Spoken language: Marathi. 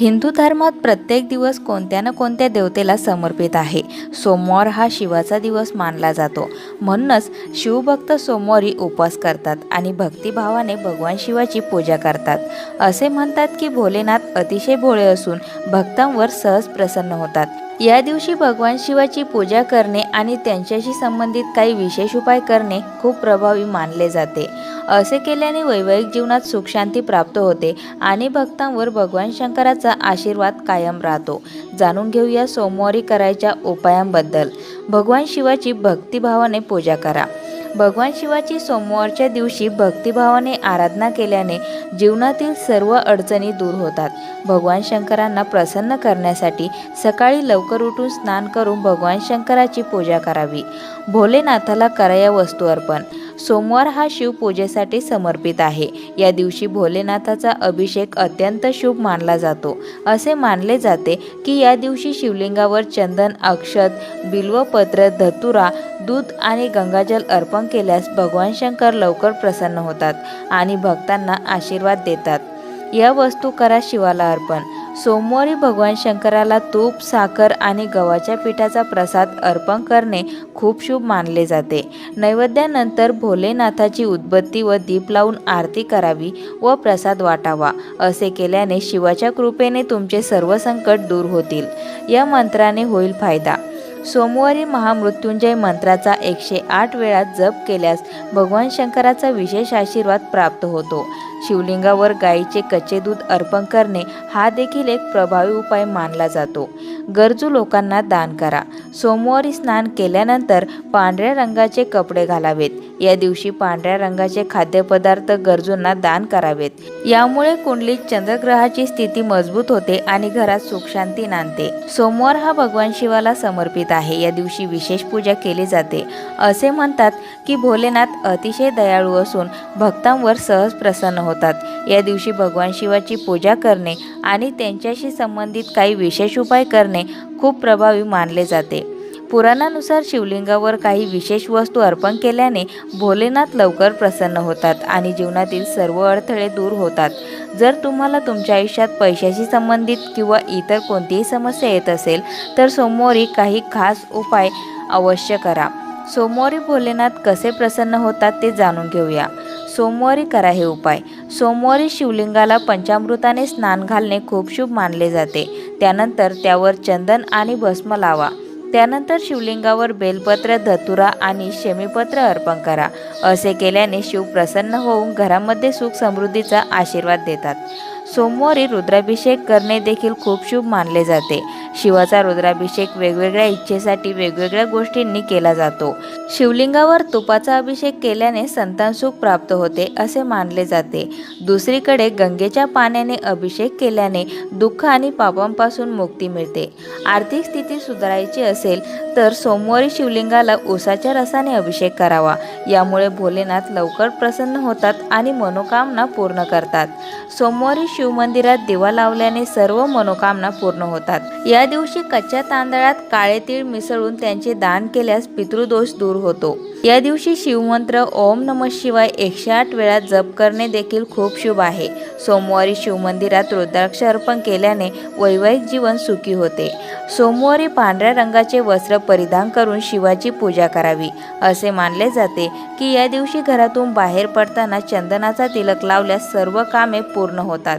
हिंदू धर्मात प्रत्येक दिवस कोणत्या ना कोणत्या देवतेला समर्पित आहे? सोमवार हा शिवाचा दिवस मानला जातो. म्हणूनच शिवभक्त सोमवारी उपवास करतात आणि भक्तिभावाने भगवान शिवाची पूजा करतात. असे म्हणतात की भोलेनाथ अतिशय भोळे असून भक्तांवर सहज प्रसन्न होतात. या दिवशी भगवान शिवाची पूजा करणे आणि त्यांच्याशी संबंधित काही विशेष उपाय करणे खूप प्रभावी मानले जाते. असे केल्याने वैवाहिक जीवनात सुखशांती प्राप्त होते आणि भक्तांवर भगवान शंकराचा आशीर्वाद कायम राहतो. जाणून घेऊया सोमवारी करायच्या उपायांबद्दल. भगवान शिवाची भक्तिभावाने पूजा करा. भगवान शिवाची सोमवारच्या दिवशी भक्तिभावाने आराधना केल्याने जीवनातील सर्व अडचणी दूर होतात. भगवान शंकरांना प्रसन्न करण्यासाठी सकाळी लवकर उठून स्नान करून भगवान शंकराची पूजा करावी. भोलेनाथाला कराया वस्तू अर्पण. सोमवार हा शिवपूजेसाठी समर्पित आहे. या दिवशी भोलेनाथाचा अभिषेक अत्यंत शुभ मानला जातो. असे मानले जाते की या दिवशी शिवलिंगावर चंदन अक्षत बिल्वपत्र धतुरा दूध आणि गंगाजल अर्पण केल्यास भगवान शंकर लवकर प्रसन्न होतात आणि भक्तांना आशीर्वाद देतात. या वस्तू करा शिवाला अर्पण. सोमवारी भगवान शंकराला तूप साखर आणि गव्हाच्या पिठाचा प्रसाद अर्पण करणे खूप शुभ मानले जाते. नैवेद्यानंतर भोलेनाथाची उद्बत्ती व दीप लावून आरती करावी व प्रसाद वाटावा असे केल्याने शिवाच्या कृपेने तुमचे सर्व संकट दूर होतील. या मंत्राने होईल फायदा. सोमवारी महामृत्युंजय मंत्राचा एकशे आठ वेळा जप केल्यास भगवान शंकराचा विशेष आशीर्वाद प्राप्त होतो. शिवलिंगावर गाईचे कच्चे दूध अर्पण करणे हा देखील एक प्रभावी उपाय मानला जातो. गरजू लोकांना दान करा. सोमवारी स्नान केल्यानंतर पांढऱ्या रंगाचे कपडे घालावेत. या दिवशी पांढऱ्या रंगाचे खाद्यपदार्थ गरजूंना दान करावेत. यामुळे कुंडलीत चंद्रग्रहाची स्थिती मजबूत होते आणि घरात सुखशांती नांदते. सोमवार हा भगवान शिवाला समर्पित आहे. या दिवशी विशेष पूजा केली जाते. असे म्हणतात की भोलेनाथ अतिशय दयाळू असून भक्तांवर सहज प्रसन्न होते होतात. या दिवशी भगवान शिवाची पूजा करणे आणि त्यांच्याशी संबंधित काही विशेष उपाय करणे खूप प्रभावी मानले जाते. पुराणानुसार शिवलिंगावर काही विशेष वस्तू अर्पण केल्याने भोलेनाथ लवकर प्रसन्न होतात आणि जीवनातील सर्व अडथळे दूर होतात. जर तुम्हाला तुमच्या आयुष्यात पैशाशी संबंधित किंवा इतर कोणतीही समस्या येत असेल तर सोमवारी काही खास उपाय अवश्य करा. सोमवारी भोलेनाथ कसे प्रसन्न होतात ते जाणून घेऊया. सोमवारी करा हे उपाय. सोमवारी शिवलिंगाला पंचामृताने स्नान घालणे खूप शुभ मानले जाते. त्यानंतर त्यावर चंदन आणि भस्म लावा. त्यानंतर शिवलिंगावर बेलपत्र धतुरा आणि शमीपत्र अर्पण करा. असे केल्याने शिव प्रसन्न होऊन घरामध्ये सुख समृद्धीचा आशीर्वाद देतात. सोमवारी रुद्राभिषेक करणे देखील खूप शुभ मानले जाते. शिवाचा रुद्राभिषेक वेगवेगळ्या इच्छेसाठी वेगवेगळ्या गोष्टींनी केला जातो. शिवलिंगावर तुपाचा अभिषेक केल्याने संतान सुख प्राप्त होते असे मानले जाते. दुसरीकडे गंगेच्या पाण्याने अभिषेक केल्याने दुःख आणि पापांपासून मुक्ती मिळते. आर्थिक स्थिती सुधारायची असेल तर सोमवारी शिवलिंगाला उसाच्या रसाने अभिषेक करावा. यामुळे भोलेनाथ लवकर प्रसन्न होतात आणि मनोकामना पूर्ण करतात. सोमवारी शिवमंदिरात दिवा लावल्याने सर्व मनोकामना पूर्ण होतात. या दिवशी कच्च्या तांदळात काळे तीळ मिसळून त्यांचे दान केल्यास पितृदोष दूर होतो. या दिवशी शिवमंत्र ओम नम शिवाय एकशे आठ वेळा जप करणे देखील खूप शुभ आहे. सोमवारी शिवमंदिरात रुद्राक्ष अर्पण केल्याने वैवाहिक जीवन सुखी होते. सोमवारी पांढऱ्या रंगाचे वस्त्र परिधान करून शिवाची पूजा करावी. असे मानले जाते की या दिवशी घरातून बाहेर पडताना चंदनाचा तिलक लावल्यास सर्व कामे पूर्ण होतात.